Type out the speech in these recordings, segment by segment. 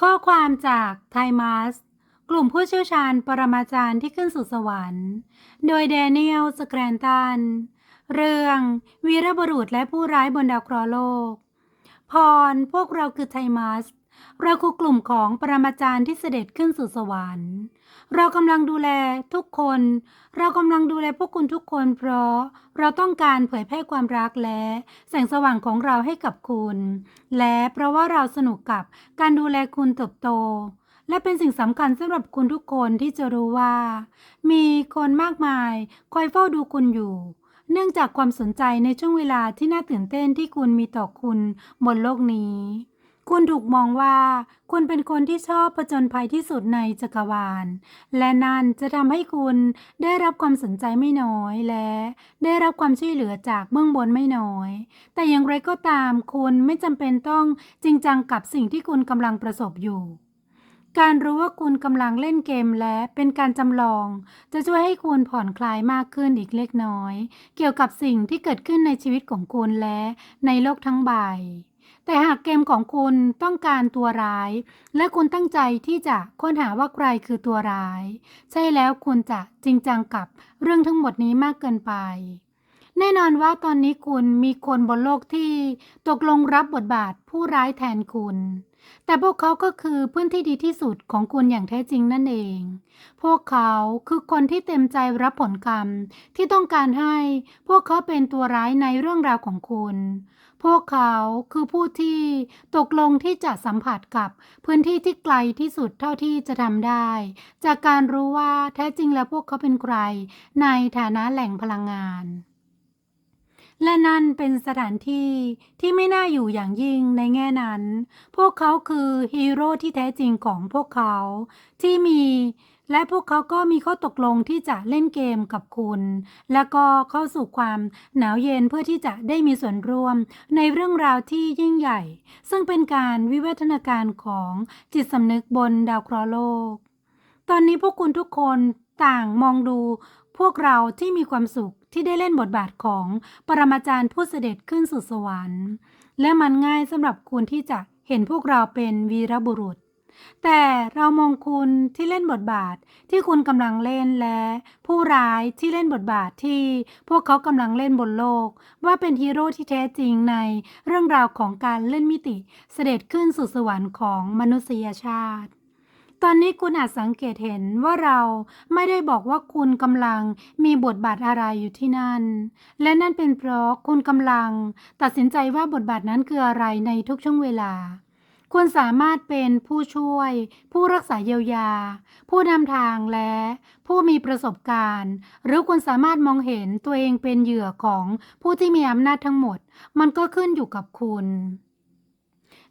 ข้อความจากไทมัสกลุ่มผู้เชี่ยวชาญปรมาจารย์ที่ขึ้นสู่สวรรค์ โดยแดเนียล สแกรนตัน เรื่อง วีรบุรุษและผู้ร้ายบนดาวเคราะห์โลก พร พวกเราคือไทมัส เราคือกลุ่มของปรมาจารย์ที่เสด็จขึ้นสู่สวรรค์ เรากำลังดูแลทุกคน เรากำลังดูแลพวกคุณทุกคน เพราะเราต้องการเผยแพร่ความรักและ แสงสว่างของเราให้กับคุณ และเพราะว่าเราสนุกกับการดูแลคุณเติบโต และเป็นสิ่งสำคัญสำหรับคุณทุกคนที่จะรู้ว่า มีคนมากมาย คอยเฝ้าดูคุณอยู่เนื่องจากความสนใจในช่วงเวลาที่น่าตื่นเต้นที่คุณมีต่อคุณบนโลกนี้ คุณถูกมองว่า คุณเป็นคนที่ชอบผจญภัยที่สุดในจักรวาล และนั่นจะทำให้คุณได้รับความสนใจไม่น้อยและ ได้รับความช่วยเหลือจากเบื้องบนไม่น้อย แต่อย่างไรก็ตามคุณไม่จำเป็นต้องจริงจังกับสิ่งที่คุณกำลังประสบอยู่การรู้ว่าคุณกำลังเล่นเกมและเป็นการจำลอง จะช่วยให้คุณผ่อนคลายมากขึ้นอีกเล็กน้อย เกี่ยวกับสิ่งที่เกิดขึ้นในชีวิตของคุณและในโลกทั้งใบ แต่หากเกมของคุณต้องการตัวร้าย และคุณตั้งใจที่จะค้นหาว่าใครคือตัวร้าย ใช่แล้วคุณจะจริงจังกับเรื่องทั้งหมดนี้มากเกินไป แน่นอนว่าตอนนี้คุณมีคนบนโลกที่ตกลงรับบทบาทผู้ร้ายแทนคุณ แต่พวกเขาก็คือเพื่อนที่ดีที่สุดของคุณอย่างแท้จริงนั่นเอง พวกเขาคือคนที่เต็มใจรับผลกรรมที่ต้องการให้พวกเขาเป็นตัวร้ายในเรื่องราวของคุณ พวกเขาคือผู้ที่ตกลงที่จะสัมผัสกับพื้นที่ที่ไกลที่สุดเท่าที่จะทำได้ จากการรู้ว่าแท้จริงแล้วพวกเขาเป็นใคร ในฐานะแหล่งพลังงาน และนั่นเป็นสถานที่ที่ไม่น่าอยู่อย่างยิ่งในแง่นั้น พวกเขาคือฮีโร่ที่แท้จริงของพวกเขาที่มี และพวกเขาก็มีข้อตกลงที่จะเล่นเกมกับคุณ แล้วก็เข้าสู่ความหนาวเย็นเพื่อที่จะได้มีส่วนร่วมในเรื่องราวที่ยิ่งใหญ่ ซึ่งเป็นการวิวัฒนาการของจิตสำนึกบนดาวเคราะห์โลก ตอนนี้พวกคุณทุกคนต่างมองดูพวกเราที่มีความสุข ที่ได้เล่นบทบาทของปรมาจารย์ผู้เสด็จขึ้นสู่สวรรค์ และมันง่ายสำหรับคุณที่จะเห็นพวกเราเป็นวีรบุรุษ แต่เรามองคุณที่เล่นบทบาทที่คุณกำลังเล่นและ ผู้ร้ายที่เล่นบทบาทที่พวกเขากำลังเล่นบนโลก ว่าเป็นฮีโร่ที่แท้จริงในเรื่องราวของการเล่นมิติเสด็จขึ้นสู่สวรรค์ของมนุษยชาติ ตอนนี้คุณอาจสังเกตเห็นว่าเราไม่ได้บอกว่าคุณกำลังมีบทบาทอะไรอยู่ที่นั่น และนั่นเป็นเพราะคุณกำลังตัดสินใจว่าบทบาทนั้นคืออะไรในทุกช่วงเวลา คุณสามารถเป็นผู้ช่วย ผู้รักษาเยียวยา ผู้นำทางและผู้มีประสบการณ์ หรือคุณสามารถมองเห็นตัวเองเป็นเหยื่อของผู้ที่มีอำนาจทั้งหมด มันก็ขึ้นอยู่กับคุณ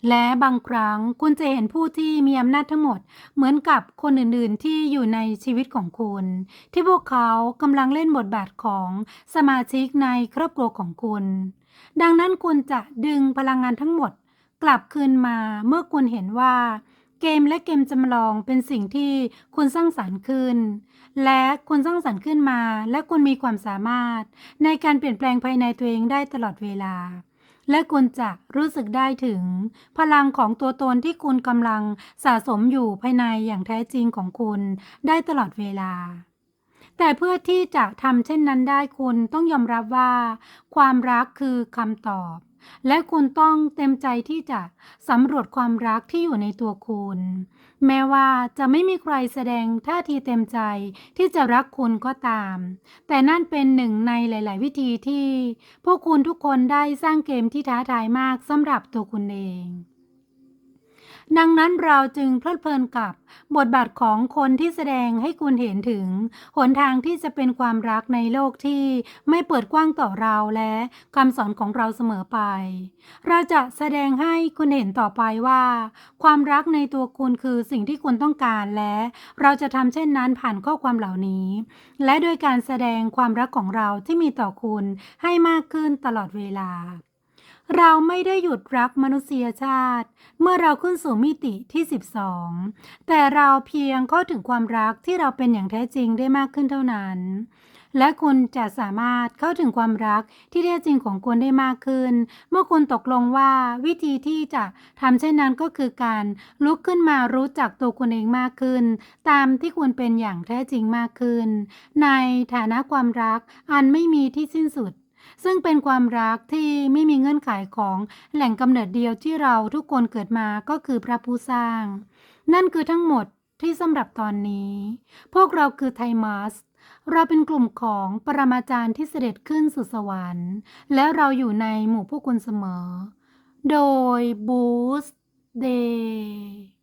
และบางครั้งคุณจะเห็นผู้ที่มีอำนาจทั้งหมด เหมือนกับคนอื่นๆ ที่อยู่ในชีวิตของคุณ ที่พวกเขากำลังเล่นบทบาทของสมาชิกในครอบครัวของคุณ ดังนั้นคุณจะดึงพลังงานทั้งหมด กลับคืนมาเมื่อคุณเห็นว่า เกมและเกมจำลองเป็นสิ่งที่คุณสร้างสรรค์ขึ้น และคุณสร้างสรรค์ขึ้นมา และคุณมีความสามารถ ในการเปลี่ยนแปลงภายในตัวเองได้ตลอดเวลา และคุณจะรู้สึกได้ถึง พลังของตัวตนที่คุณกำลังสะสมอยู่ภายในอย่างแท้จริงของคุณได้ตลอดเวลา แต่เพื่อที่จะทำเช่นนั้นได้คุณต้องยอมรับว่า ความรักคือคำตอบ และคุณต้องเต็มใจที่จะสำรวจความรักที่อยู่ในตัวคุณ แม้ว่าจะไม่มีใครแสดงท่าทีเต็มใจที่จะรักคุณก็ตาม แต่นั่นเป็นหนึ่งในหลาย ๆ วิธีที่ พวกคุณทุกคนได้สร้างเกมที่ท้าทายมากสำหรับตัวคุณเอง ดังนั้นเราจึงเพลิดเพลินกับบทบาทของคนที่แสดงให้คุณเห็นถึง หนทางที่จะเป็นความรักในโลกที่ไม่เปิดกว้างต่อเราและคำสอนของเราเสมอไป เราจะแสดงให้คุณเห็นต่อไปว่า ความรักในตัวคุณคือสิ่งที่คุณต้องการและ เราจะทำเช่นนั้นผ่านข้อความเหล่านี้ และโดยการแสดงความรักของเราที่มีต่อคุณให้มากขึ้นตลอดเวลา เราไม่ได้หยุดรักมนุษยชาติ เมื่อเราขึ้นสู่มิติที่ 12 แต่เราเพียงเข้าถึงความรักที่เราเป็นอย่างแท้จริงได้มากขึ้นเท่านั้น และคุณจะสามารถเข้าถึงความรักที่แท้จริงของคุณได้มากขึ้น เมื่อคุณตกลงว่าวิธีที่จะทำเช่นนั้นก็คือการลุกขึ้นมารู้จักตัวคุณเองมากขึ้น ตามที่คุณเป็นอย่างแท้จริงมากขึ้น ในฐานะความรักอันไม่มีที่สิ้นสุด ซึ่งเป็นความรักที่ไม่มีเงื่อนไขของแหล่งกำเนิดเดียวที่เราทุกคนเกิดมาก็คือพระผู้สร้าง นั่นคือทั้งหมดที่สำหรับตอนนี้ พวกเราคือไทมัสเราเป็นกลุ่มของปรมาจารย์ที่เสด็จขึ้นสู่สวรรค์ และเราอยู่ในหมู่พวกคุณเสมอ โดยบูสเดย์